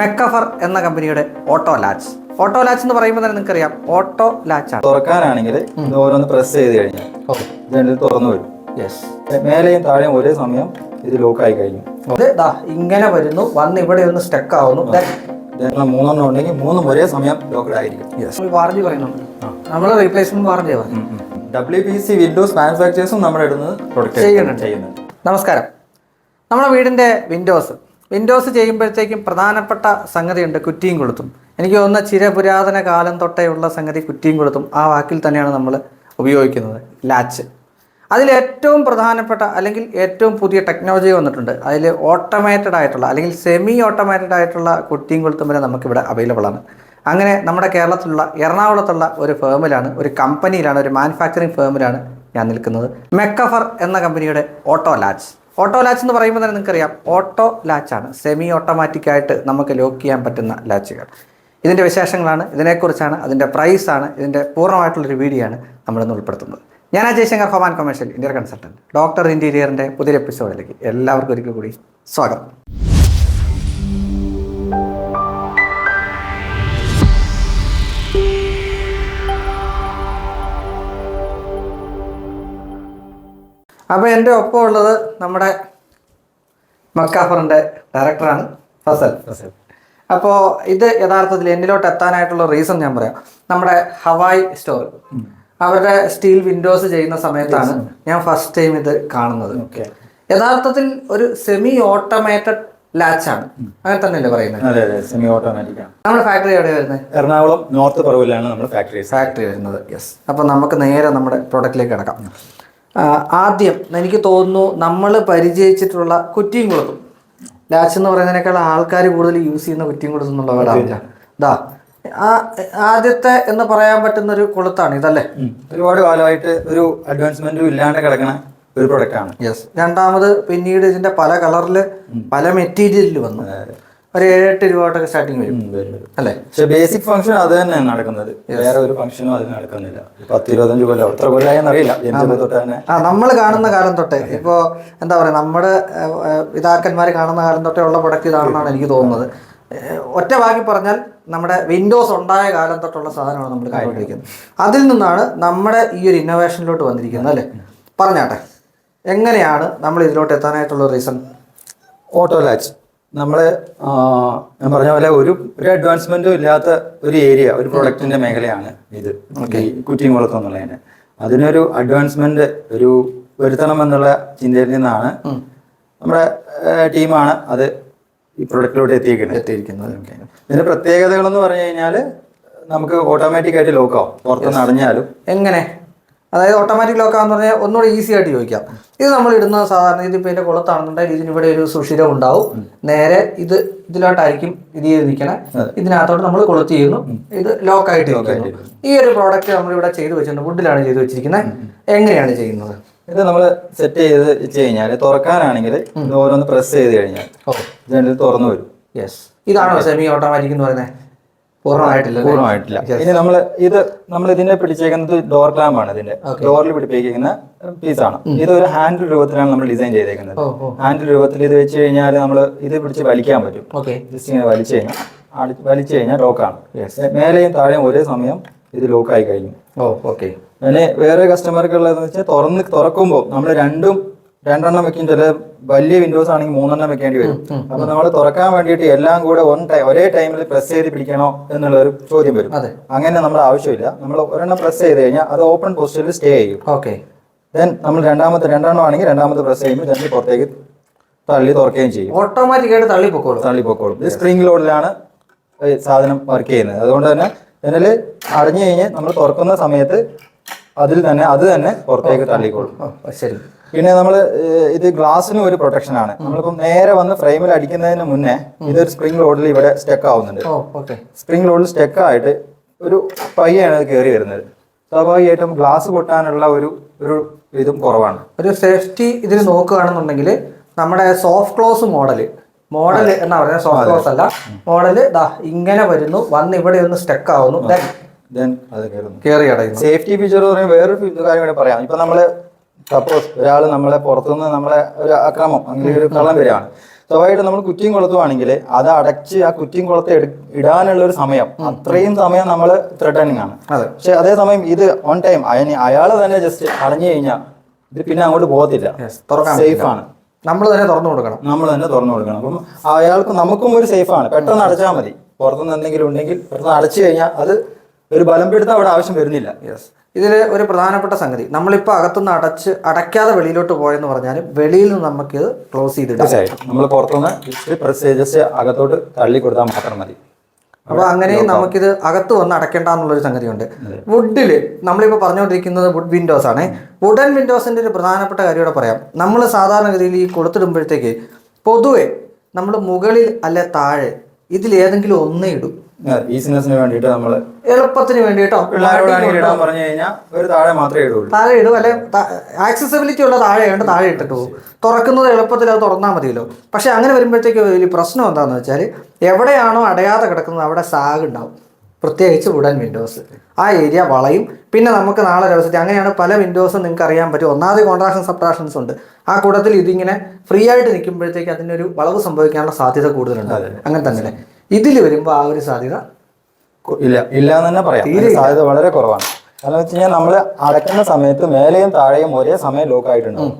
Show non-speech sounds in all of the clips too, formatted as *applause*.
മെക്കഫർ എന്ന കമ്പനിയുടെ auto latch. Auto latch എന്ന് പറയുമ്പോൾ തന്നെ നിങ്ങൾക്കറിയാം ഓട്ടോ ലാച്ച് ആണ് തുറക്കാനാണെങ്കിൽ ഇത് ഓരോന്ന് പ്രസ് ചെയ്ത് കഴിഞ്ഞാൽ ഓക്കെ. ഇത് തുറന്നു വരും. യെസ് മേലെയും താഴെയും ഒരേ സമയം ഇത് ലോക്ക് ആയി കഴിഞ്ഞു. ഇത് ഇങ്ങനെ വരുന്നു വന്ന് ഇവിടെ ഒന്ന് സ്റ്റക്ക് ആവുന്നു. മൂന്നെണ്ണം ഉണ്ടെങ്കിൽ മൂന്നും ഒരേ സമയം ലോക്ക്ഡ് ആയിരിക്കും. വാറന്റി പറയുന്നുണ്ട്. നമ്മൾ replacement warranty W P C windows മാനുഫാക്ചേഴ്സും നമ്മുടെ ഇടുന്നത് പ്രൊഡക്റ്റ്. ചെയ്യുന്നുണ്ട്. നമസ്കാരം. നമ്മുടെ വീടിന്റെ വിൻഡോസ് വിൻഡോസ് ചെയ്യുമ്പോഴത്തേക്കും പ്രധാനപ്പെട്ട സംഗതിയുണ്ട് കുറ്റിയും കൊളുത്തും. എനിക്ക് തോന്നുന്ന ചിരപുരാതന കാലം തൊട്ടേയുള്ള സംഗതി കുറ്റിയും കൊളുത്തും. ആ വാക്കിൽ തന്നെയാണ് നമ്മൾ ഉപയോഗിക്കുന്നത് ലാച്ച് അതിൽ ഏറ്റവും പ്രധാനപ്പെട്ട അല്ലെങ്കിൽ ഏറ്റവും പുതിയ ടെക്നോളജി വന്നിട്ടുണ്ട്. അതിൽ ഓട്ടോമേറ്റഡ് ആയിട്ടുള്ള അല്ലെങ്കിൽ സെമി ഓട്ടോമേറ്റഡ് ആയിട്ടുള്ള കുറ്റിയും കൊളുത്തും വരെ നമുക്കിവിടെ അവൈലബിൾ ആണ്. അങ്ങനെ നമ്മുടെ കേരളത്തിലുള്ള എറണാകുളത്തുള്ള ഒരു ഫേമിലാണ് ഒരു കമ്പനിയിലാണ് ഒരു മാനുഫാക്ചറിങ് ഫേമിലാണ് ഞാൻ നിൽക്കുന്നത്. മെക്കഫർ എന്ന കമ്പനിയുടെ ഓട്ടോ ലാച്ച് ഓട്ടോ ലാച്ച് എന്ന് പറയുമ്പോൾ തന്നെ നിങ്ങൾക്കറിയാം. ഓട്ടോ ലാച്ചാണ്. സെമി ഓട്ടോമാറ്റിക് ആയിട്ട് നമുക്ക് ലോക്ക് ചെയ്യാൻ പറ്റുന്ന ലാച്ചുകൾ. ഇതിന്റെ വിശേഷങ്ങളാണ് ഇതിനെക്കുറിച്ചാണ് അതിന്റെ പ്രൈസാണ് ഇതിന്റെ പൂർണമായിട്ടുള്ളൊരു വീഡിയോ ആണ് നമ്മളിന്ന് ഉൾപ്പെടുത്തുന്നത്. ഞാൻ Ajay Shankar home and commercial India consultant doctor ഇന്റീരിയറിന്റെ പുതിയൊരു എപ്പിസോഡിലേക്ക് എല്ലാവർക്കും ഒരിക്കൽ കൂടി സ്വാഗതം. അപ്പോൾ എന്റെ ഒപ്പം ഉള്ളത് നമ്മുടെ മക്കാഫറിന്റെ ഡയറക്ടറാണ് ഫസൽ. അപ്പോൾ ഇത് യഥാർത്ഥത്തിൽ എന്നിലോട്ട് എത്താനായിട്ടുള്ള റീസൺ ഞാൻ പറയാം. നമ്മുടെ ഹവായ് സ്റ്റോർ. അവരുടെ സ്റ്റീൽ വിൻഡോസ് ചെയ്യുന്ന സമയത്താണ് ഞാൻ ഫസ്റ്റ് ടൈം ഇത് കാണുന്നത്. യഥാർത്ഥത്തിൽ ഒരു സെമി ഓട്ടോമേറ്റഡ് ആണ്. അങ്ങനെ തന്നെയല്ലേ പറയുന്നത്? അതെ അതെ സെമി ഓട്ടോമാറ്റിക് ആണ്. നമ്മുടെ ഫാക്ടറി എവിടെ വരുന്നത് എറണാകുളം നോർത്ത് പറവിലാണ് നമ്മുടെ ഫാക്ടറി ഫാക്ടറി വരുന്നത് യെസ് അപ്പോൾ നമുക്ക് നേരെ നമ്മുടെ പ്രോഡക്റ്റിലേക്ക് കിടക്കാം. ആദ്യം എനിക്ക് തോന്നുന്നു നമ്മൾ പരിചയിച്ചിട്ടുള്ള കുറ്റിയും കുളത്തും. ലാച്ച് എന്ന് പറയുന്നതിനേക്കാൾ ആൾക്കാർ കൂടുതൽ യൂസ് ചെയ്യുന്ന കുറ്റിയും കുളത്തും എന്നുള്ള വേടാവില്ല ഇതാ ആദ്യത്തെ എന്ന് പറയാൻ പറ്റുന്ന ഒരു കുളത്താണ് ഇതല്ലേ? ഒരുപാട് കാലമായിട്ട് ഒരു അഡ്വാൻസ്മെന്റും ഇല്ലാണ്ട് കിടക്കുന്ന ഒരു പ്രൊഡക്റ്റ് ആണ്. യെസ് രണ്ടാമത് പിന്നീട് ഇതിന്റെ പല കളറിൽ പല മെറ്റീരിയലിൽ വന്നു. ഒരു ഏഴെട്ട് രൂപ തൊട്ടൊക്കെ സ്റ്റാർട്ടിങ് വരും. അല്ലേ? പക്ഷെ ബേസിക് ഫംഗ്ഷൻ അത് തന്നെയാണ് നടക്കുന്നത്. വേറെ ഒരു ഫംഗ്ഷനും അതിന് നടക്കുന്നില്ല. പത്ത് ഇരുപത്തഞ്ച് കൊല്ലം. എത്ര കൊല്ലം അറിയില്ല. ജനിച്ചത് തൊട്ട് തന്നെ. ആ നമ്മൾ കാണുന്ന കാലം തൊട്ടേ. ഇപ്പോൾ എന്താ പറയുക നമ്മുടെ പിതാക്കന്മാർ കാണുന്ന കാലം തൊട്ടേ ഉള്ള പ്രൊഡക്റ്റ് ഇതാണെന്നാണ് എനിക്ക് തോന്നുന്നത്. ഒറ്റ വാക്കി പറഞ്ഞാൽ നമ്മുടെ വിൻഡോസ് ഉണ്ടായ കാലം തൊട്ടുള്ള സാധനമാണ് നമ്മൾ കണ്ടുകൊണ്ടിരിക്കുന്നത് അതിൽ നിന്നാണ് നമ്മുടെ ഈ ഒരു ഇന്നോവേഷനിലോട്ട് വന്നിരിക്കുന്നത് അല്ലേ? പറഞ്ഞാട്ടെ എങ്ങനെയാണ് നമ്മൾ ഇതിലോട്ട് എത്താനായിട്ടുള്ള റീസൺ ഓട്ടോ ലാച്ച് നമ്മൾ ഞാൻ പറഞ്ഞ പോലെ ഒരു ഒരു അഡ്വാൻസ്മെന്റും ഇല്ലാത്ത ഒരു ഏരിയ ഒരു പ്രൊഡക്റ്റിന്റെ മേഖലയാണ് ഇത്. കുറ്റിയും എന്നുള്ളതിന്. അതിനൊരു അഡ്വാൻസ്മെന്റ് ഒരു വരുത്തണം എന്നുള്ള ചിന്തയിൽ നിന്നാണ് നമ്മുടെ ടീമാണ് അത് ഈ പ്രൊഡക്റ്റിലോട്ട് എത്തിയിരിക്കുന്നത്. എത്തിയിരിക്കുന്നത്. ഇതിന്റെ പ്രത്യേകതകൾ എന്ന് പറഞ്ഞു കഴിഞ്ഞാൽ നമുക്ക് ഓട്ടോമാറ്റിക് ആയിട്ട് ലോക്കാവും പുറത്തുനിന്ന് അടഞ്ഞാലും. എങ്ങനെ? അതായത് ഓട്ടോമാറ്റിക് ലോക്ക് ആണെന്ന് പറഞ്ഞാൽ ഒന്നുകൂടെ ഈസി ആയിട്ട് ചോദിക്കാം. ഇത് നമ്മൾ ഇടുന്ന സാധാരണ ഇതിപ്പോൾ ഇതിന്റെ കുളത്താണെന്നുണ്ടെങ്കിൽ ഇതിന് ഇവിടെ ഒരു സുഷിരം ഉണ്ടാവും. നേരെ ഇത് ഇതിലോട്ടായിരിക്കും ഇത് ചെയ്ത് നിൽക്കണേ. ഇതിനകത്തോട്ട് നമ്മൾ കൊളുത്തി ചെയ്യുന്നു. ഇത് ലോക്കായിട്ട് ചോദിക്കുന്നു ഈ ഒരു പ്രോഡക്റ്റ് നമ്മൾ ഇവിടെ ചെയ്ത് വെച്ചിട്ടുണ്ട്. വുഡിലാണ് ചെയ്ത് വെച്ചിരിക്കുന്നത് എങ്ങനെയാണ് ചെയ്യുന്നത്? ഇത് നമ്മൾ സെറ്റ് ചെയ്ത് വെച്ച് കഴിഞ്ഞാൽ തുറക്കാനാണെങ്കിൽ ഇത് ഓരോന്ന് പ്രസ് ചെയ്ത് കഴിഞ്ഞാൽ ഇത് തുറന്നു വരും. യെസ് ഇതാണോ സെമി ഓട്ടോമാറ്റിക് എന്ന് പറയുന്നത് പൂർണമായിട്ടില്ല ഇനി നമ്മൾ ഇത് നമ്മൾ ഇതിനെ പിടിച്ചേക്കുന്നത് ഡോർ ക്ലാമ്പ് ആണ് ഇതിന്റെ. ഡോറിൽ പിടിപ്പിക്കുന്ന ആണ്. ഇത് ഒരു ഹാൻഡിൽ രൂപത്തിലാണ് നമ്മൾ ഡിസൈൻ ചെയ്തേക്കുന്നത്. ഹാൻഡിൽ രൂപത്തിൽ ഇത് വെച്ച് കഴിഞ്ഞാൽ നമ്മൾ ഇത് പിടിച്ച് വലിക്കാൻ പറ്റും. ഓക്കെ ജസ്റ്റ് ഇങ്ങനെ വലിച്ചു കഴിഞ്ഞാൽ വലിച്ചു കഴിഞ്ഞാൽ ലോക്കാണ് മേലെയും താഴെയും ഒരേ സമയം ഇത് ലോക്ക് ആയി കഴിഞ്ഞു. ഓ ഓക്കെ പിന്നെ വേറെ കസ്റ്റമർക്ക് ഉള്ളതെന്ന് വെച്ചാൽ തുറന്ന് തുറക്കുമ്പോൾ നമ്മൾ രണ്ടും രണ്ടെണ്ണം വെക്കും ചില വലിയ വിൻഡോസ് ആണെങ്കിൽ മൂന്നെണ്ണം വെക്കേണ്ടി വരും. അപ്പൊ നമ്മൾ തുറക്കാൻ വേണ്ടിയിട്ട് എല്ലാം കൂടെ ഒരേ ടൈമിൽ പ്രസ് ചെയ്ത് പിടിക്കണോ എന്നുള്ള ഒരു ചോദ്യം വരും. അങ്ങനെ നമ്മൾ ആവശ്യമില്ല. നമ്മൾ ഒരെണ്ണം പ്രസ് ചെയ്ത് കഴിഞ്ഞാൽ അത് ഓപ്പൺ പൊസിഷനിൽ സ്റ്റേ ചെയ്യും. ഓക്കെ ദെൻ നമ്മൾ രണ്ടാമത്തെ രണ്ടെണ്ണം ആണെങ്കിൽ രണ്ടാമത്തെ പ്രസ് ചെയ്യുമ്പോൾ രണ്ട് പുറത്തേക്ക് തള്ളി തുറക്കുകയും ചെയ്യും. ഓട്ടോമാറ്റിക്കായിട്ട് തള്ളി പൊക്കോളും. തള്ളി പൊക്കോളും. ഇത് സ്പ്രിംഗ് ലോഡിലാണ് സാധനം വർക്ക് ചെയ്യുന്നത്. അതുകൊണ്ട് തന്നെ ഇതിൽ അടഞ്ഞു കഴിഞ്ഞ് നമ്മൾ തുറക്കുന്ന സമയത്ത് അതിൽ തന്നെ അത് തന്നെ പുറത്തേക്ക് തള്ളിക്കോളും. ശരി. പിന്നെ നമ്മൾ ഇത് ഗ്ലാസ്സിനും ഒരു പ്രൊട്ടക്ഷൻ ആണ്. നമ്മളിപ്പം നേരെ വന്ന് ഫ്രെയിമിൽ അടിക്കുന്നതിന് മുന്നേ ഇതൊരു സ്പ്രിംഗ് റോഡിൽ ഇവിടെ സ്റ്റെക്ക് ആവുന്നുണ്ട്. സ്പ്രിംഗ് ലോഡിൽ സ്റ്റെക്ക് ആയിട്ട് ഒരു പയ്യാണ് അത് കയറി വരുന്നത്. സ്വാഭാവികമായിട്ടും ഗ്ലാസ് പൊട്ടാനുള്ള ഒരു ഒരു ഇതും കുറവാണ്. ഒരു സേഫ്റ്റി ഇതിൽ നോക്കുകയാണെന്നുണ്ടെങ്കിൽ നമ്മുടെ സോഫ്റ്റ് ക്ലോസ് മോഡൽ മോഡൽ എന്നാ പറയുന്നത്? സോഫ്റ്റ് ക്ലോസ് അല്ല. മോഡൽ ദാ ഇങ്ങനെ വരുന്നു വന്ന് ഇവിടെ ഒന്ന് സ്റ്റെക്ക് ആവുന്നു കയറി സേഫ്റ്റി ഫീച്ചർ വേറൊരു കാര്യം കൂടെ പറയാം. ഇപ്പൊ നമ്മൾ സപ്പോസ് ഒരാൾ നമ്മളെ പുറത്തുനിന്ന് നമ്മളെ ഒരു അക്രമം അങ്ങനെ ഒരു കള്ളം വരികയാണ്. സ്വാഭാവികമായിട്ട് നമ്മൾ കുറ്റിയും കൊളുത്തുവാണെങ്കിൽ അത് അടച്ച് ആ കുറ്റിയും കുളത്തെ ഇടാനുള്ള ഒരു സമയം അത്രയും സമയം നമ്മൾ ത്രെട്ടനിങ് ആണ്. പക്ഷെ അതേസമയം ഇത് ഓൺ ടൈം അയാൾ തന്നെ ജസ്റ്റ് അടഞ്ഞു കഴിഞ്ഞാൽ ഇത് പിന്നെ അങ്ങോട്ട് പോകത്തില്ല. സേഫ് ആണ്. നമ്മൾ തന്നെ തുറന്നു കൊടുക്കണം. നമ്മൾ തന്നെ തുറന്നു കൊടുക്കണം. അപ്പം അയാൾക്ക് നമുക്കും ഒരു സേഫ് ആണ്. പെട്ടെന്ന് അടച്ചാൽ മതി. പുറത്തുനിന്ന് എന്തെങ്കിലും ഉണ്ടെങ്കിൽ പെട്ടെന്ന് അടച്ചു കഴിഞ്ഞാൽ അത് ഒരു ബലം പിടുത്തം അവിടെ ആവശ്യം വരുന്നില്ല. യെസ് ഇതിൽ ഒരു പ്രധാനപ്പെട്ട സംഗതി. നമ്മളിപ്പോൾ അകത്തുനിന്ന് അടച്ച് അടയ്ക്കാതെ വെളിയിലോട്ട് പോയെന്ന് പറഞ്ഞാൽ വെളിയിൽ നിന്ന് നമുക്ക് ഇത് ക്ലോസ് ചെയ്തിടാം നമ്മൾ പുറത്തുനിന്ന് ജസ്റ്റ് അകത്തോട്ട് തള്ളി കൊടുത്താൽ മാത്രം മതി. അപ്പൊ അങ്ങനെയും നമുക്കിത് അകത്ത് വന്ന് അടയ്ക്കേണ്ട എന്നുള്ളൊരു സംഗതിയുണ്ട് വുഡിൽ നമ്മളിപ്പോൾ പറഞ്ഞുകൊണ്ടിരിക്കുന്നത് വുഡ് വിൻഡോസ് ആണ്. വുഡൻ വിൻഡോസിന്റെ ഒരു പ്രധാനപ്പെട്ട കാര്യം കൂടെ പറയാം. നമ്മൾ സാധാരണഗതിയിൽ ഈ കൊടുത്തിടുമ്പോഴത്തേക്ക് പൊതുവെ നമ്മൾ മുകളിൽ അല്ലെ താഴെ ഇതിൽ ഏതെങ്കിലും ഒന്നേ ഇടും. ഈസിനെസ്സിന് വേണ്ടിയിട്ട് നമ്മൾ എളുപ്പത്തിന് വേണ്ടിയിട്ടോ? പിള്ളേരോടാണെങ്കിൽ ഇടാൻ പറഞ്ഞു കഴിഞ്ഞാൽ ഒരു താഴെ മാത്രമേ ഇടുള്ളൂ. താഴെ ഇടും അല്ലെ? ആക്സസിബിലിറ്റി ഉള്ള താഴെയുണ്ട് താഴെ ഇട്ടിട്ട് പോകും. തുറക്കുന്നത് എളുപ്പത്തിൽ അത് തുറന്നാൽ മതിയല്ലോ. പക്ഷെ അങ്ങനെ വരുമ്പോഴത്തേക്ക് വലിയ പ്രശ്നം എന്താണെന്ന് വെച്ചാൽ എവിടെയാണോ അടയാതെ കിടക്കുന്നത് അവിടെ സാഗ് ഉണ്ടാവും. പ്രത്യേകിച്ച് വുഡൻ വിൻഡോസ് ആ ഏരിയ വളയും. പിന്നെ നമുക്ക് നാളെ ദിവസത്തെ അങ്ങനെയാണ് പല വിൻഡോസും നിങ്ങൾക്ക് അറിയാൻ പറ്റും. ഒന്നാമത് കോൺട്രാക്ഷൻ സബ്ട്രാക്ഷൻസ് ഉണ്ട്. ആ കൂട്ടത്തിൽ ഇതിങ്ങനെ ഫ്രീ ആയിട്ട് നിൽക്കുമ്പോഴത്തേക്ക് അതിനൊരു വളവ് സംഭവിക്കാനുള്ള സാധ്യത കൂടുതലുണ്ട്. അങ്ങനെ തന്നെ ഇതിൽ വരുമ്പോൾ ആ ഒരു സാധ്യത ഇല്ല ഇല്ല. എന്ന് തന്നെ പറയാം. സാധ്യത വളരെ കുറവാണ്. കാരണം വെച്ച് കഴിഞ്ഞാൽ നമ്മൾ അടയ്ക്കുന്ന സമയത്ത് മേലെയും താഴെയും ഒരേ സമയം ലോക്ക് ആയിട്ടുണ്ടാവും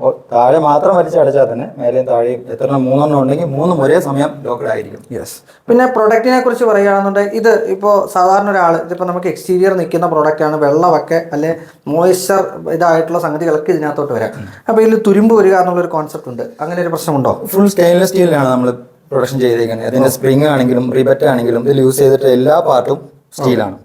ഓ, താഴെ മാത്രം വലിച്ച് അടച്ചാൽ തന്നെ മേലെയും താഴെയും എത്ര മൂന്നെണ്ണം ഉണ്ടെങ്കിൽ മൂന്നും ഒരേ സമയം ലോക്കഡ് ആയിരിക്കും. യെസ് പിന്നെ പ്രൊഡക്റ്റിനെ കുറിച്ച് പറയുകയാണെന്നുണ്ടെങ്കിൽ ഇത് ഇപ്പോൾ സാധാരണ ഒരാൾ ഇതിപ്പോൾ നമുക്ക് എക്സ്റ്റീരിയർ നിൽക്കുന്ന പ്രൊഡക്റ്റാണ് വെള്ളമൊക്കെ അല്ലെ മോയ്സ്ചർ ഇതായിട്ടുള്ള സംഗതികളൊക്കെ ഇതിനകത്തോട്ട് വരാം. അപ്പോൾ ഇതിൽ തുരുമ്പ് വരിക എന്നുള്ളൊരു കോൺസെപ്റ്റ് ഉണ്ട്. അങ്ങനെ ഒരു പ്രശ്നമുണ്ടോ? ഫുൾ സ്റ്റെയിൻലെസ് സ്റ്റീലിലാണ് നമ്മൾ പ്രൊഡക്ഷൻ ചെയ്തേക്കുന്നത് അതിന്റെ സ്പ്രിങ് ആണെങ്കിലും റിബറ്റ് ആണെങ്കിലും ഇതിൽ യൂസ് ചെയ്തിട്ട് എല്ലാ പാർട്ടും സ്റ്റീലാണ്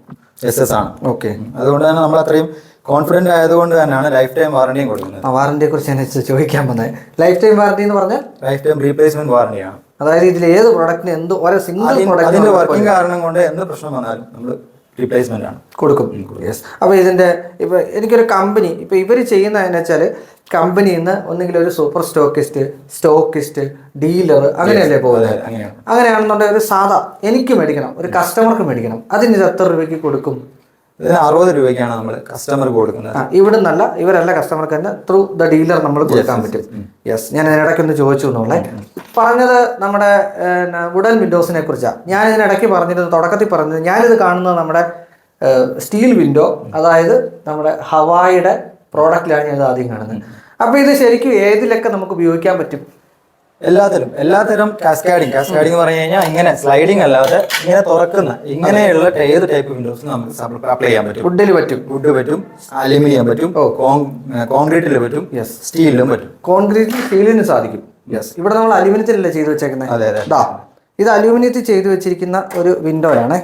എസ് എസ് ആണ്. ഓക്കെ അതുകൊണ്ട് തന്നെ നമ്മൾ അത്രയും കോൺഫിഡന്റ് ആയതുകൊണ്ട് തന്നെയാണ് ലൈഫ് ടൈം വാറണ്ടിയും കൊടുക്കുന്നത്. ആ വാറണ്ടിയെ കുറിച്ച് ഞാൻ ചോദിക്കാൻ വന്നത് ലൈഫ് ടൈം വാറണ്ടി എന്ന് പറഞ്ഞാൽ? ലൈഫ് ടൈം റീപ്ലേസ്മെന്റ് വാറണ്ടിയാണ് അതായത് ഇതിൽ ഏത് പ്രൊഡക്റ്റിന് എന്ത് ഓരോ സിംഗിൾ അതിന്റെ വർക്കിംഗ് കാരണം കൊണ്ട് എന്ത് പ്രശ്നം വന്നാലും നമ്മൾ റീപ്ലേസ്മെന്റ് ആണ്. കൊടുക്കും. യെസ് അപ്പോൾ ഇതിന്റെ ഇപ്പോൾ എനിക്കൊരു കമ്പനി ഇപ്പോൾ ഇവർ ചെയ്യുന്നതെന്ന് വെച്ചാൽ കമ്പനിയിൽ നിന്ന് ഒന്നുകിൽ ഒരു സൂപ്പർ സ്റ്റോക്കിസ്റ്റ് സ്റ്റോക്കിസ്റ്റ് ഡീലർ അങ്ങനെയല്ലേ പോകുന്നത്? അങ്ങനെയാണ്. അങ്ങനെയാണെന്നുണ്ടെങ്കിൽ ഒരു സാധാ എനിക്ക് മേടിക്കണം ഒരു കസ്റ്റമർക്ക് മേടിക്കണം. അതിന് ഇത് എത്ര രൂപയ്ക്ക് കൊടുക്കും? ഇതിന് അറുപത് രൂപയ്ക്കാണ് നമ്മൾ കസ്റ്റമർക്ക് കൊടുക്കുന്നത്. ഇവിടെ നിന്നല്ല ഇവരല്ല കസ്റ്റമർക്ക് തന്നെ ത്രൂ ദ ഡീലർ നമ്മൾ കൊടുക്കാൻ പറ്റും. യെസ് ഞാൻ ഇതിനിടയ്ക്കൊന്ന് ചോദിച്ചു എന്നുള്ളേ പറഞ്ഞത് നമ്മുടെ വുഡൻ വിൻഡോസിനെ കുറിച്ചാണ് ഞാൻ ഇതിനിടയ്ക്ക് പറഞ്ഞിരുന്നത് തുടക്കത്തിൽ പറഞ്ഞത് ഞാനിത് കാണുന്നത് നമ്മുടെ സ്റ്റീൽ വിൻഡോ അതായത് നമ്മുടെ ഹവായിയുടെ പ്രോഡക്റ്റിലാണ് ഞാൻ ഇത് ആദ്യം കാണുന്നത്. അപ്പോൾ ഇത് ശരിക്കും ഏതിലൊക്കെ നമുക്ക് ഉപയോഗിക്കാൻ പറ്റും? എല്ലാത്തിലും എല്ലാത്തരം കാസ്കാഡിങ് കാസ്കാഡിങ് പറഞ്ഞു കഴിഞ്ഞാൽ ഇങ്ങനെ സ്ലൈഡിങ് അല്ലാതെ ഇങ്ങനെ തുറക്കുന്ന ഇങ്ങനെയുള്ള ഏത് ടൈപ്പ് വിൻഡോസ് നമുക്ക് അപ്ലൈ ചെയ്യാൻ പറ്റും. വുഡിൽ പറ്റും. വുഡ് പറ്റും അലുമിനിയം പറ്റും കോൺക്രീറ്റിൽ പറ്റും യെസ് സ്റ്റീലിലും പറ്റും. കോൺക്രീറ്റിൽ സ്റ്റീലിന് സാധിക്കും. യെസ് ഇവിടെ നമ്മൾ അലുമിനിയത്തിലല്ലേ ചെയ്തു വെച്ചേക്കുന്നത് അതെ അതെ. ദാ ഇത് അലുമിനിയത്തിൽ ചെയ്തു വെച്ചിരിക്കുന്ന ഒരു വിൻഡോ ആണ്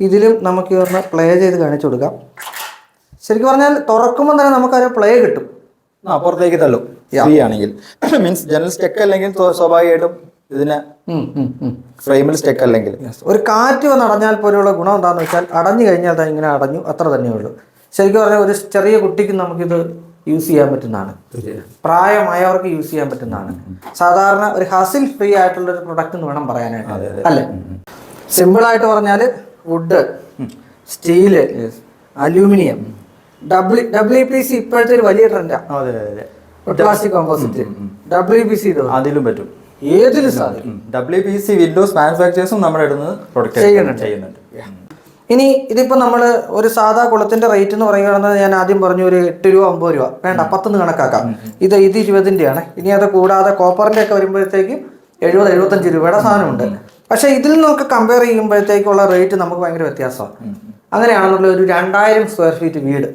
ഇതിലും നമുക്ക് ഒന്ന് പ്ലേ ചെയ്ത് കാണിച്ചു കൊടുക്കാം. ശരിക്കും പറഞ്ഞാൽ തുറക്കുമ്പോൾ തന്നെ നമുക്കൊരു പ്ലേ കിട്ടും. ആ പുറത്തേക്ക് തള്ളും. ഫ്രീ ആണെങ്കിൽ. മീൻസ് ജനറൽ സ്റ്റെക്ക് അല്ലെങ്കിൽ സ്വ- സ്വാഭാവികമായിട്ടും ഇതിന്. ഫ്രെയിമിൽ സ്റ്റെക്ക് അല്ലെങ്കിൽ. ഒരു കാറ്റ് വന്ന് അടഞ്ഞാൽ പോലെയുള്ള ഗുണം എന്താണെന്ന് വെച്ചാൽ അടഞ്ഞു കഴിഞ്ഞാൽ തന്നെ ഇങ്ങനെ അടഞ്ഞു അത്ര തന്നെ ഉള്ളൂ. ശരിക്കും പറഞ്ഞാൽ ഒരു ചെറിയ കുട്ടിക്ക് നമുക്കിത് യൂസ് ചെയ്യാൻ പറ്റുന്നതാണ്. പ്രായമായവർക്ക് യൂസ് ചെയ്യാൻ പറ്റുന്നതാണ്. സാധാരണ ഒരു ഹസിൽ ഫ്രീ ആയിട്ടുള്ള ഒരു പ്രൊഡക്റ്റ് എന്ന് വേണം പറയാനായിട്ട്. അല്ലേ? സിമ്പിൾ ആയിട്ട് പറഞ്ഞാൽ wood steel aluminium W W P C ഇപ്പോഴത്തെ ഒരു വലിയ ട്രെൻഡാണ് അതെ അതെ plastic composite W P C അതിലും പറ്റും. ഏതിലും സാധിക്കും. ഡബ്ല്യു പി സി വിൻഡോസ് മാനുഫാക്ചേഴ്സും നമ്മുടെ ഇടുന്നത് പ്രൊഡക്റ്റ് ചെയ്യുന്നുണ്ട്. ചെയ്യുന്നുണ്ട്. ഇനി ഇതിപ്പോ നമ്മൾ ഒരു സാധാ കുളത്തിന്റെ റേറ്റ് എന്ന് പറയുകയാണെന്ന് ഞാൻ ആദ്യം പറഞ്ഞു ഒരു എട്ട് രൂപ ഒമ്പത് രൂപ. വേണ്ട പത്തുനിന്ന് കണക്കാക്കാം. ഇത് ഇത് ഇരുപതിന്റെയാണ് ഇനി അത് കൂടാതെ കോപ്പറിന്റെ ഒക്കെ വരുമ്പോഴത്തേക്കും എഴുപത് എഴുപത്തഞ്ച് രൂപയുടെ സാധനമുണ്ട്. പക്ഷെ ഇതിൽ നിന്നൊക്കെ കമ്പയർ ചെയ്യുമ്പോഴത്തേക്കുള്ള റേറ്റ് നമുക്ക് ഭയങ്കര വ്യത്യാസമാണ്. അങ്ങനെയാണെന്നുള്ള ഒരു രണ്ടായിരം സ്ക്വയർ ഫീറ്റ് വീട്.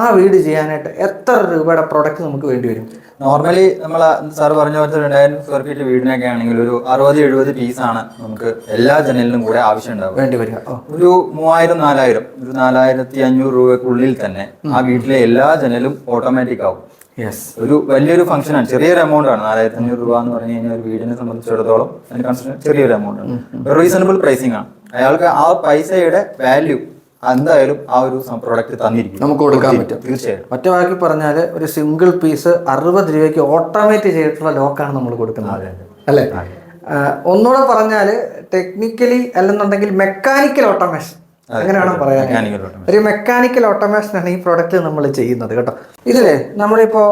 ആ വീട് ചെയ്യാനായിട്ട് എത്ര രൂപയുടെ പ്രൊഡക്റ്റ് നമുക്ക് വേണ്ടി വരും? നോർമലി നമ്മൾ സാർ പറഞ്ഞ പോലത്തെ രണ്ടായിരം സ്ക്വയർ ഫീറ്റ് വീടിനൊക്കെ ആണെങ്കിൽ ഒരു അറുപത് എഴുപത് പീസാണ് നമുക്ക് എല്ലാ ജനലിനും കൂടെ ആവശ്യം ഉണ്ടാവുക വേണ്ടി വരിക. ഒരു മൂവായിരം നാലായിരം ഒരു നാലായിരത്തി അഞ്ഞൂറ് രൂപക്കുള്ളിൽ തന്നെ ആ വീട്ടിലെ എല്ലാ ജനലും ഓട്ടോമാറ്റിക് ആവും. യെസ് ഒരു വലിയൊരു ഫംഗ്ഷനാണ് ചെറിയൊരു എമൗണ്ട് ആണ്. നാലായിരത്തി അഞ്ഞൂറ് രൂപ എന്ന് പറഞ്ഞു കഴിഞ്ഞാൽ ഒരു വീടിനെ സംബന്ധിച്ചിടത്തോളം അതിന് കൺസിഡർ ചെറിയൊരു എമൗണ്ട് ആണ്. റീസണബിൾ പ്രൈസിംഗ് ആണ്. അയാൾക്ക് ആ പൈസയുടെ വാല്യൂ എന്തായാലും ആ ഒരു പ്രോഡക്റ്റ് തന്നിരിക്കും നമുക്ക് കൊടുക്കാൻ പറ്റും. തീർച്ചയായും. മറ്റു ബാക്കി പറഞ്ഞാൽ ഒരു സിംഗിൾ പീസ് അറുപത് രൂപയ്ക്ക് ഓട്ടോമേറ്റ് ചെയ്തിട്ടുള്ള ലോക്കാണ് നമ്മൾ കൊടുക്കുന്നത്. അല്ലേ? ഒന്നുകൂടെ പറഞ്ഞാൽ ടെക്നിക്കലി അല്ലെന്നുണ്ടെങ്കിൽ മെക്കാനിക്കൽ ഓട്ടോമേഷൻ അങ്ങനെയാണ് പറയാൻ. ഒരു മെക്കാനിക്കൽ ഓട്ടോമേഷൻ ആണ് ഈ പ്രോഡക്റ്റ് നമ്മൾ ചെയ്യുന്നത് കേട്ടോ. ഇതിലേ നമ്മളിപ്പോ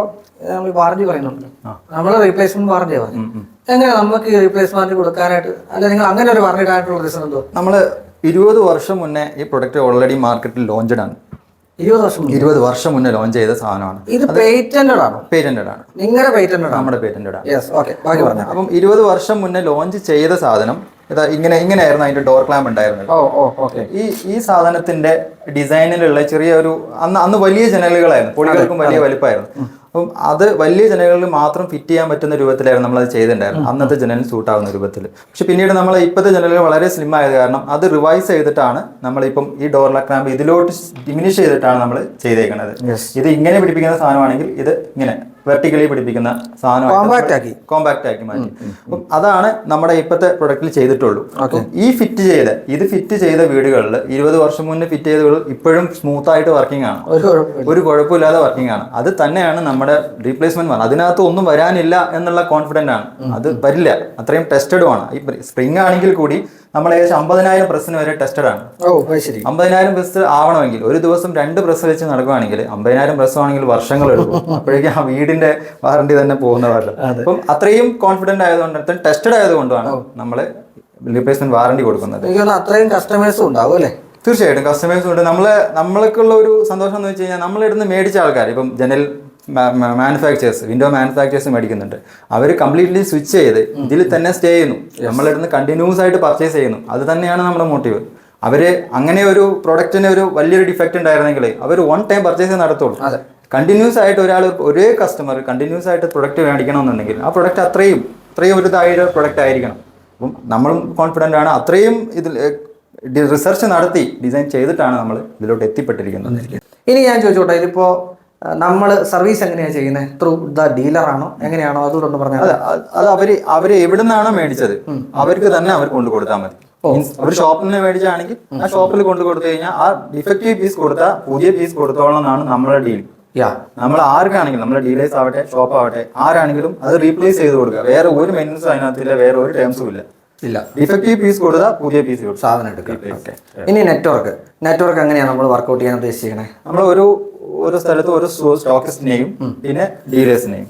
നമ്മൾ വാറണ്ടി പറയുന്നുണ്ട് നമ്മൾ റീപ്ലേസ്മെന്റ് വാറണ്ടി പറഞ്ഞു എങ്ങനെ നമുക്ക് റീപ്ലേസ്മെന്റ് കൊടുക്കാനായിട്ട് അല്ലെങ്കിൽ അങ്ങനെ ഒരു പറഞ്ഞിടാനായിട്ടുള്ള റീസൺ എന്തോ? നമ്മൾ ഇരുപത് വർഷം മുന്നേ ഈ പ്രൊഡക്റ്റ് ഓൾറെഡി മാർക്കറ്റിൽ ലോഞ്ച്ഡ് ആണ്. ഇരുപത് വർഷം. ഇരുപത് വർഷം മുന്നേ ലോഞ്ച് ചെയ്ത സാധനമാണ്. ഇത് പേറ്റന്റഡ് ആണ്? പേറ്റന്റഡ് ആണ്. നിങ്ങളുടെ പേറ്റന്റഡ് നമ്മുടെ പേറ്റന്റഡ് ആണ്. യെസ് ഓക്കെ ബാക്കി പറഞ്ഞു അപ്പം ഇരുപത് വർഷം മുന്നേ ലോഞ്ച് ചെയ്ത സാധനം ഇതാ ഇങ്ങനെ ഇങ്ങനെയായിരുന്നു അതിന്റെ ഡോർ ക്ലാമ്പ് ഉണ്ടായിരുന്നത്. ഓ ഓ ഓക്കെ ഈ ഈ സാധനത്തിന്റെ ഡിസൈനിലുള്ള ചെറിയ ഒരു അന്ന് അന്ന് വലിയ ജനലുകളായിരുന്നു പൊളികൾക്കും വലിയ വലിപ്പമായിരുന്നു അപ്പം അത് വലിയ ജനലുകളിൽ മാത്രം ഫിറ്റ് ചെയ്യാൻ പറ്റുന്ന രൂപത്തിലായിരുന്നു നമ്മൾ അത് ചെയ്തിട്ടുണ്ടായിരുന്നു അന്നത്തെ ജനലിന് സൂട്ട് ആവുന്ന രൂപത്തിൽ പക്ഷെ പിന്നീട് നമ്മൾ ഇപ്പോഴത്തെ ജനലുകൾ വളരെ സ്ലിം ആയത് കാരണം അത് റിവൈസ് ചെയ്തിട്ടാണ് നമ്മളിപ്പം ഈ ഡോർ ക്ലാമ്പ് ഇതിലോട്ട് ഡിമിനിഷ് ചെയ്തിട്ടാണ് നമ്മൾ ചെയ്തേക്കുന്നത് ഇത് ഇങ്ങനെ പിടിപ്പിക്കുന്ന സാധനമാണെങ്കിൽ ഇത് ഇങ്ങനെ വെർട്ടിക്കലി പിടിപ്പിക്കുന്ന സാധനം കോമ്പാക്ട് ആക്കി. കോമ്പാക്ട് ആക്കി മാറ്റി. അപ്പം അതാണ് നമ്മുടെ ഇപ്പോഴത്തെ പ്രൊഡക്റ്റിൽ ചെയ്തിട്ടുള്ളൂ. അപ്പം ഈ ഫിറ്റ് ചെയ്ത ഇത് ഫിറ്റ് ചെയ്ത വീടുകളിൽ ഇരുപത് വർഷം മുന്നേ ഫിറ്റ് ചെയ്ത വീട് ഇപ്പോഴും സ്മൂത്ത് ആയിട്ട് വർക്കിംഗ് ആണ്. ഒരു കുഴപ്പമില്ല. കുഴപ്പമില്ലാതെ വർക്കിംഗ് ആണ്. അത് തന്നെയാണ് നമ്മുടെ റീപ്ലേസ്മെന്റ് വന്നത്. അതിനകത്ത് ഒന്നും വരാനില്ല എന്നുള്ള കോൺഫിഡന്റ് ആണ്. അത് വരില്ല. അത്രയും ടെസ്റ്റഡും ആണ്. ഈ സ്പ്രിംഗ് ആണെങ്കിൽ കൂടി നമ്മൾ ഏകദേശം അമ്പതിനായിരം പ്രസ്സിന് വരെ ടെസ്റ്റഡ് ആണ്. അമ്പതിനായിരം പ്രസ് ആവണമെങ്കിൽ ഒരു ദിവസം രണ്ട് പ്രസ് വെച്ച് നടക്കുകയാണെങ്കിൽ അമ്പതിനായിരം പ്രസ് ആണെങ്കിൽ വർഷങ്ങൾ എടുക്കും. അപ്പോഴേക്കും ആ വീടിന്റെ വാറണ്ടി തന്നെ പോകുന്നതല്ല. അപ്പം അത്രയും കോൺഫിഡന്റ് ആയതുകൊണ്ട് ടെസ്റ്റഡ് ആയതുകൊണ്ടാണ് നമ്മൾ റീപ്ലേസ്മെന്റ് വാറണ്ടി കൊടുക്കുന്നത്. അത്രയും കസ്റ്റമേഴ്സും ഉണ്ടാവും അല്ലേ? തീർച്ചയായിട്ടും കസ്റ്റമേഴ്സ് ഉണ്ട്. നമ്മൾ നമ്മൾക്കുള്ള ഒരു സന്തോഷം എന്ന് വെച്ച് കഴിഞ്ഞാൽ നമ്മളിടുന്ന് മേടിച്ച ആൾക്കാർ ഇപ്പം ജനൽ മാനുഫാക്ചേഴ്സ് വിൻഡോ മാനുഫാക്ചേഴ്സ് മേടിക്കുന്നുണ്ട്. അവർ കംപ്ലീറ്റ്ലി സ്വിച്ച് ചെയ്ത് ഇതിൽ തന്നെ സ്റ്റേ ചെയ്യുന്നു. നമ്മളിടുന്ന് കണ്ടിന്യൂസ് ആയിട്ട് പർച്ചേസ് ചെയ്യുന്നു. അത് തന്നെയാണ് നമ്മുടെ മോട്ടീവ് അവർ അങ്ങനെ ഒരു പ്രൊഡക്റ്റിന് ഒരു വലിയൊരു ഡിഫക്റ്റ് ഉണ്ടായിരുന്നെങ്കിൽ അവർ വൺ ടൈം പർച്ചേസ് നടത്തുള്ളൂ. അതെ. കണ്ടിന്യൂസ് ആയിട്ട് ഒരാൾ ഒരേ കസ്റ്റമർ കണ്ടിന്യൂസ് ആയിട്ട് പ്രൊഡക്റ്റ് മേടിക്കണമെന്നുണ്ടെങ്കിൽ ആ പ്രൊഡക്റ്റ് അത്രയും അത്രയും ഒരു ഇതായ പ്രൊഡക്റ്റ് ആയിരിക്കണം. അപ്പം നമ്മളും കോൺഫിഡന്റ് ആണ്. അത്രയും ഇതിൽ റിസർച്ച് നടത്തി ഡിസൈൻ ചെയ്തിട്ടാണ് നമ്മൾ ഇതിലോട്ട് എത്തിപ്പെട്ടിരിക്കുന്നത്. ഇനി ഞാൻ ചോദിച്ചോട്ടെ ഇതിപ്പോ നമ്മൾ സർവീസ് എങ്ങനെയാണ് ചെയ്യുന്നത് ത്രൂ ദ ഡീലറാണോ എങ്ങനെയാണോ? അതുകൊണ്ട് പറഞ്ഞത് പറഞ്ഞാൽ അത് അത് അവർ അവർ എവിടെ നിന്നാണോ മേടിച്ചത് അവർക്ക് തന്നെ അവർ കൊണ്ടു കൊടുത്താൽ മതി. അവർ ഷോപ്പിൽ നിന്ന് മേടിച്ചാണെങ്കിൽ ആ ഷോപ്പിൽ കൊണ്ടു കൊടുത്തു കഴിഞ്ഞാൽ ആ ഡിഫക്റ്റീവ് പീസ് കൊടുത്താൽ പുതിയ പീസ് കൊടുത്തോളം എന്നാണ് നമ്മുടെ ഡീൽ യാ. നമ്മൾ ആർക്കാണെങ്കിലും നമ്മുടെ ഡീലേഴ്സ് ആവട്ടെ ഷോപ്പ് ആവട്ടെ ആരാണെങ്കിലും അത് റീപ്ലേസ് ചെയ്ത് കൊടുക്കുക. വേറെ ഒരു മെയിൻസ് അതിനകത്തില്ല വേറെ ഒരു ടേംസും ഇല്ല. ഇല്ല. ഡിഫക്റ്റീവ് പീസ് കൊടുത്താൽ പുതിയ പീസ് സാധനം എടുക്കാം ഓക്കെ. ഇനി നെറ്റ്വർക്ക് നെറ്റ്വർക്ക് എങ്ങനെയാണ് നമ്മൾ വർക്കൗട്ട് ചെയ്യാൻ ഉദ്ദേശിക്കണേ നമ്മൾ ഒരു ഒരു സ്ഥലത്ത് ഒരു സ്റ്റോക്കിസ്റ്റിനെയും പിന്നെ ഡീലേഴ്സിനെയും.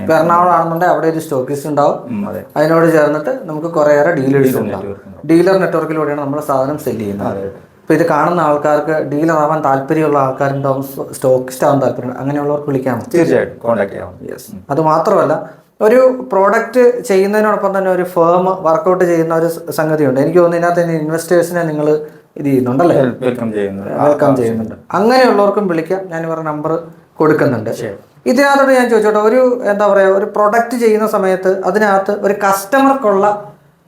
ഇപ്പൊ എറണാകുളം ആണെന്നുണ്ടെങ്കിൽ അവിടെ ഒരു സ്റ്റോക്കിസ്റ്റ് ഉണ്ടാവും. അതെ. അതിനോട് ചേർന്നിട്ട് നമുക്ക് കുറേയേറെ ഡീലേഴ്സ് ഉണ്ടാവും. ഡീലർ നെറ്റ്വർക്കിലൂടെയാണ് നമ്മൾ സാധനം സെൽ ചെയ്യുന്നത്. അപ്പൊ ഇത് കാണുന്ന ആൾക്കാർക്ക് ഡീലർ ആവാൻ താല്പര്യമുള്ള ആൾക്കാരുണ്ടാവും സ്റ്റോക്കിസ്റ്റ് ആവാൻ താല്പര്യം അങ്ങനെയുള്ളവർക്ക് വിളിക്കാം. തീർച്ചയായിട്ടും. കോൺടാക്ട് ചെയ്യാം. അത് മാത്രമല്ല ഒരു പ്രോഡക്റ്റ് ചെയ്യുന്നതിനോടൊപ്പം തന്നെ ഒരു ഫേം വർക്കൗട്ട് ചെയ്യുന്ന ഒരു സംഗതിയുണ്ട്. എനിക്ക് തോന്നുന്നു ഇതിനകത്ത് ഇൻവെസ്റ്റേഴ്സിനെ നിങ്ങൾ ഇത് ചെയ്യുന്നുണ്ടല്ലേ വെൽക്കം ചെയ്യുന്നുണ്ട്. വെൽക്കം ചെയ്യുന്നുണ്ട്. അങ്ങനെയുള്ളവർക്കും വിളിക്കാം. ഞാൻ ഇവരുടെ നമ്പർ കൊടുക്കുന്നുണ്ട്. ഇതിനകത്തോട് ഞാൻ ചോദിച്ചോട്ടെ ഒരു എന്താ പറയുക ഒരു പ്രൊഡക്റ്റ് ചെയ്യുന്ന സമയത്ത് അതിനകത്ത് ഒരു കസ്റ്റമർക്കുള്ള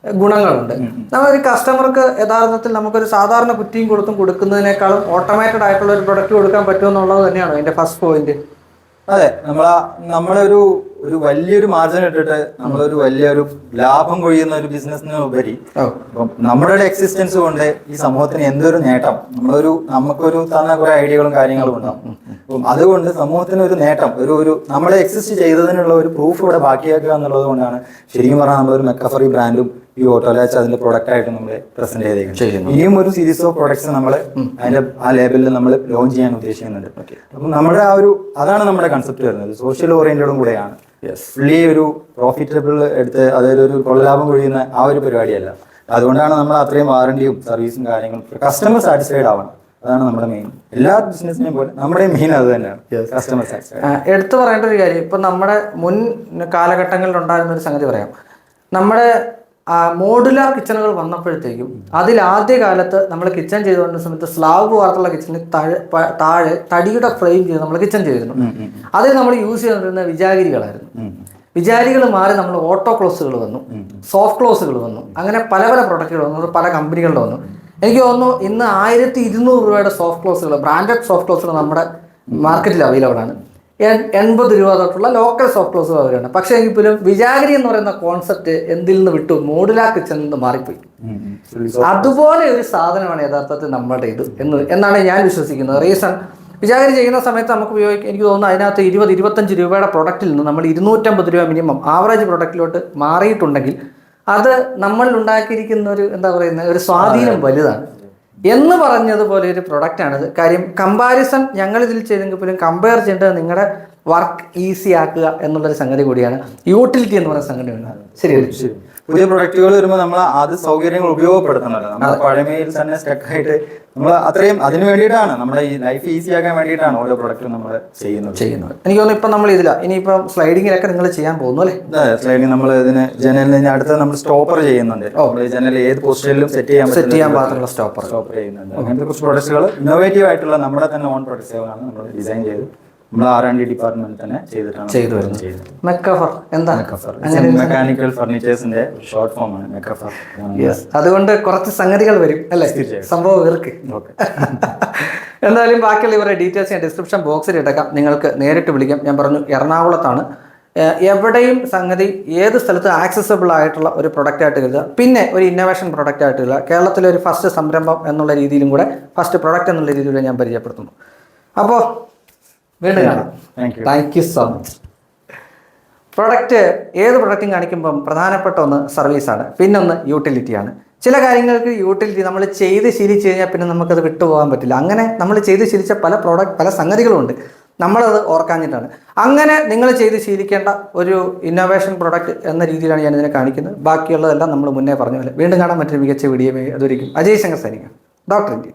ഗുണങ്ങളുണ്ട്. നമ്മൾ ഒരു കസ്റ്റമർക്ക് യഥാർത്ഥത്തിൽ നമുക്കൊരു സാധാരണ കുറ്റിയും കൊടുത്തും കൊടുക്കുന്നതിനേക്കാളും ഓട്ടോമാറ്റഡ് ആയിട്ടുള്ള ഒരു പ്രൊഡക്റ്റ് കൊടുക്കാൻ പറ്റുമെന്നുള്ളത് തന്നെയാണ് അതിന്റെ ഫസ്റ്റ് പോയിന്റ് അതെ നമ്മളാ നമ്മളൊരു ഒരു വലിയൊരു മാർജിൻ ഇട്ടിട്ട് നമ്മളൊരു വലിയൊരു ലാഭം കൊഴിയുന്ന ഒരു ബിസിനസ്സിന് ഉപരി നമ്മുടെ ഒരു എക്സിസ്റ്റൻസ് കൊണ്ട് ഈ സമൂഹത്തിന് എന്തൊരു നേട്ടം? നമ്മളൊരു നമുക്കൊരു തന്ന കുറെ ഐഡിയകളും കാര്യങ്ങളും ഉണ്ടാവും. അപ്പം അതുകൊണ്ട് സമൂഹത്തിന് ഒരു നേട്ടം ഒരു ഒരു നമ്മളെ എക്സിസ്റ്റ് ചെയ്തതിനുള്ള ഒരു പ്രൂഫ് ഇവിടെ ബാക്കിയാക്കുക എന്നുള്ളത് കൊണ്ടാണ് ശരിക്കും പറഞ്ഞാൽ നമ്മളൊരു മെക്കഫറി ബ്രാൻഡും ഈ ഓട്ടോലാച്ച് അതിന്റെ പ്രൊഡക്റ്റ് ആയിട്ട് നമ്മൾ പ്രസന്റ് ചെയ്തേക്കുന്നത്. ഇനിയും ഒരു സീരീസ് ഓഫ് പ്രൊഡക്ട്സ് നമ്മൾ അതിന്റെ ആ ലേബലിൽ നമ്മൾ ലോഞ്ച് ചെയ്യാൻ ഉദ്ദേശിക്കുന്നുണ്ട്. അപ്പം നമ്മുടെ ആ ഒരു അതാണ് നമ്മുടെ കൺസെപ്റ്റ് വരുന്നത്. സോഷ്യൽ ഓറിയന്റഡും കൂടെയാണ്. ഫുള്ളി ഒരു പ്രോഫിറ്റബിൾ എടുത്ത് അതായത് ഒരു കൊള്ളലാഭം കൊഴിയുന്ന ആ ഒരു പരിപാടിയല്ല. അതുകൊണ്ടാണ് നമ്മൾ അത്രയും വാറണ്ടിയും സർവീസും കാര്യങ്ങളും കസ്റ്റമർ സാറ്റിസ്ഫൈഡ് ആവണം. അതാണ് നമ്മുടെ മെയിൻ എല്ലാ ബിസിനസിനെയും പോലെ നമ്മുടെ മെയിൻ അത് തന്നെയാണ്. കസ്റ്റമർ സാറ്റിസ്ഫൈഡ് എടുത്തു പറയേണ്ട ഒരു കാര്യം ഇപ്പൊ നമ്മുടെ മുൻ കാലഘട്ടങ്ങളിൽ ഉണ്ടായിരുന്ന ഒരു സംഗതി പറയാം. നമ്മുടെ മോഡുലാർ കിച്ചണുകൾ വന്നപ്പോഴത്തേക്കും അതിൽ ആദ്യ കാലത്ത് നമ്മൾ കിച്ചൺ ചെയ്തുകൊണ്ടിരുന്ന സമയത്ത് സ്ലാബ് വാർത്തുള്ള കിച്ചണിൽ താഴെ താഴെ തടിയുടെ ഫ്രെയിം ചെയ്ത് നമ്മൾ കിച്ചൺ ചെയ്തിരുന്നു. അതിൽ നമ്മൾ യൂസ് ചെയ്തുകൊണ്ടിരുന്ന വിചാരികളായിരുന്നു. വിചാരികൾ മാറി നമ്മൾ ഓട്ടോ ക്ലോസുകൾ വന്നു. സോഫ്റ്റ് ക്ലോസുകൾ വന്നു. അങ്ങനെ പല പല പ്രൊഡക്റ്റുകൾ വന്നു. പല കമ്പനികളുടെ വന്നു. എനിക്ക് തോന്നുന്നു ഇന്ന് ആയിരത്തി ഇരുന്നൂറ് രൂപയുടെ സോഫ്റ്റ് ക്ലോസുകൾ ബ്രാൻഡഡ് സോഫ്റ്റ് ക്ലോസുകൾ നമ്മുടെ മാർക്കറ്റിൽ അവൈലബിൾ ആണ്. എൺപത് രൂപ തൊട്ടുള്ള ലോക്കൽ സോഫ്റ്റ് ക്ലോസ് വരെയാണ് പക്ഷേ എങ്കിൽ പോലും വിചാരി എന്ന് പറയുന്ന കോൺസെപ്റ്റ് എന്തിൽ നിന്ന് വിട്ടു? മോഡുലാർ ചെന്ന് നിന്ന് മാറിപ്പോയി അതുപോലെ ഒരു സാധനമാണ് യഥാർത്ഥത്തിൽ നമ്മുടെ ഇത് എന്ന് എന്നാണ് ഞാൻ വിശ്വസിക്കുന്നത്. റീസൺ വിചാരം ചെയ്യുന്ന സമയത്ത് നമുക്ക് ഉപയോഗിക്കാം എനിക്ക് തോന്നുന്നു അതിനകത്ത് ഇരുപത് ഇരുപത്തഞ്ച് രൂപയുടെ പ്രൊഡക്റ്റിൽ നിന്ന് നമ്മൾ ഇരുന്നൂറ്റമ്പത് രൂപ മിനിമം ആവറേജ് പ്രൊഡക്റ്റിലോട്ട് മാറിയിട്ടുണ്ടെങ്കിൽ അത് നമ്മളിൽ ഉണ്ടാക്കിയിരിക്കുന്ന ഒരു എന്താ പറയുന്ന ഒരു സ്വാധീനം വലുതാണ്. എന്ന് പറഞ്ഞതുപോലെ ഒരു പ്രൊഡക്റ്റാണിത് കാര്യം കമ്പാരിസൺ ഞങ്ങൾ ഇതിൽ ചെയ്തെങ്കിൽ പോലും കമ്പയർ ചെയ്യേണ്ടത് നിങ്ങളുടെ വർക്ക് ഈസി ആക്കുക എന്നുള്ളൊരു സംഗതി കൂടിയാണ് യൂട്ടിലിറ്റി എന്ന് പറയുന്ന സംഗതി ശരി. പുതിയ പ്രൊഡക്റ്റുകൾ വരുമ്പോൾ നമ്മൾ അത് സൗകര്യങ്ങൾ ഉപയോഗപ്പെടുത്തണമല്ലോ. നമ്മൾ പഴമയിൽ തന്നെ സ്റ്റക്ക് ആയിട്ട് നമ്മൾ അത്രയും അതിന് വേണ്ടിയിട്ടാണ്. നമ്മുടെ ഈ ലൈഫ് ഈസി ആക്കാൻ വേണ്ടിയിട്ടാണ് ഓരോ പ്രൊഡക്റ്റും നമ്മൾ ചെയ്യുന്നത്. ചെയ്യുന്നത്. എനിക്ക് തോന്നുന്നു ഇപ്പം നമ്മൾ ഇതില്ല ഇനിയിപ്പം സ്ലൈഡിങ്ങിലൊക്കെ നിങ്ങൾ ചെയ്യാൻ പോകുന്നു അല്ലേ? സ്ലൈഡിങ് നമ്മൾ ഇതിന് ജനലിന് അടുത്ത് നമ്മൾ സ്റ്റോപ്പർ ചെയ്യുന്നുണ്ട്. ജനൽ ഏത് പൊസിഷനിലും സെറ്റ് ചെയ്യാൻ സെറ്റ് ചെയ്യാൻ പാത്രമുള്ള സ്റ്റോപ്പർ സ്റ്റോപ്പർ ചെയ്യുന്നുണ്ട്. അങ്ങനത്തെ കുറച്ച് പ്രൊഡക്റ്റുകൾ ഇന്നോവേറ്റീവ് ആയിട്ടുള്ള നമ്മുടെ തന്നെ ഓൺ പ്രൊഡക്റ്റുകളാണ് നമ്മൾ ഡിസൈൻ ചെയ്ത്. നമ്മൾ ആർ ആൻഡ് ഡി ഡിപ്പാർട്ട്മെന്റ് തന്നെ ചെയ്തിട്ടാണ് ചെയ്തു വരുന്നത്. മെക്കഫർ എന്താ? മെക്കാനിക്കൽ ഫർണിച്ചേഴ്സിന്റെ ഷോർട്ട് ഫോം ആണ് മെക്കഫർ യെസ് അതുകൊണ്ട് കുറച്ച് സംഗതികൾ വരും അല്ലേ? സംഭവം ഇവർക്ക് *laughs* എന്തായാലും ബാക്കിയുള്ള ഇവരുടെ ഡീറ്റെയിൽസ് ഞാൻ ഡിസ്ക്രിപ്ഷൻ ബോക്സിൽ ഇട്ടേക്കാം. നിങ്ങൾക്ക് നേരിട്ട് വിളിക്കാം. ഞാൻ പറഞ്ഞു എറണാകുളത്താണ്. എവിടെയും സംഗതി ഏത് സ്ഥലത്ത് ആക്സസബിൾ ആയിട്ടുള്ള ഒരു പ്രൊഡക്റ്റ് ആയിട്ട് കരുതുക. പിന്നെ ഒരു ഇന്നോവേഷൻ പ്രൊഡക്റ്റ് ആയിട്ട് കരുതുക. കേരളത്തിലെ ഒരു ഫസ്റ്റ് സംരംഭം എന്നുള്ള രീതിയിലും കൂടെ ഫസ്റ്റ് പ്രൊഡക്റ്റ് എന്നുള്ള രീതിയിലൂടെ ഞാൻ പരിചയപ്പെടുത്തുന്നു. അപ്പോൾ വീണ്ടും കാണാം. Thank you so much product ഏത് പ്രൊഡക്റ്റും കാണിക്കുമ്പം പ്രധാനപ്പെട്ട ഒന്ന് സർവീസാണ് പിന്നൊന്ന് യൂട്ടിലിറ്റിയാണ് ചില കാര്യങ്ങൾക്ക് യൂട്ടിലിറ്റി നമ്മൾ ചെയ്ത് ശീലിച്ച് കഴിഞ്ഞാൽ പിന്നെ നമുക്കത് വിട്ടുപോകാൻ പറ്റില്ല. അങ്ങനെ നമ്മൾ ചെയ്ത് ശീലിച്ച പല പ്രോഡക്റ്റ് പല സംഗതികളുണ്ട് നമ്മളത് ഓർക്കാഞ്ഞിട്ടാണ്. അങ്ങനെ നിങ്ങൾ ചെയ്ത് ശീലിക്കേണ്ട ഒരു ഇന്നോവേഷൻ പ്രൊഡക്റ്റ് എന്ന രീതിയിലാണ് ഞാൻ ഇതിനെ കാണിക്കുന്നത്. ബാക്കിയുള്ളതെല്ലാം നമ്മൾ മുന്നേ പറഞ്ഞ പോലെ. വീണ്ടും കാണാൻ മറ്റൊരു മികച്ച വീഡിയോ അതൊരിക്കും. അജയ് ശങ്കർ സൈനിക. Doctor India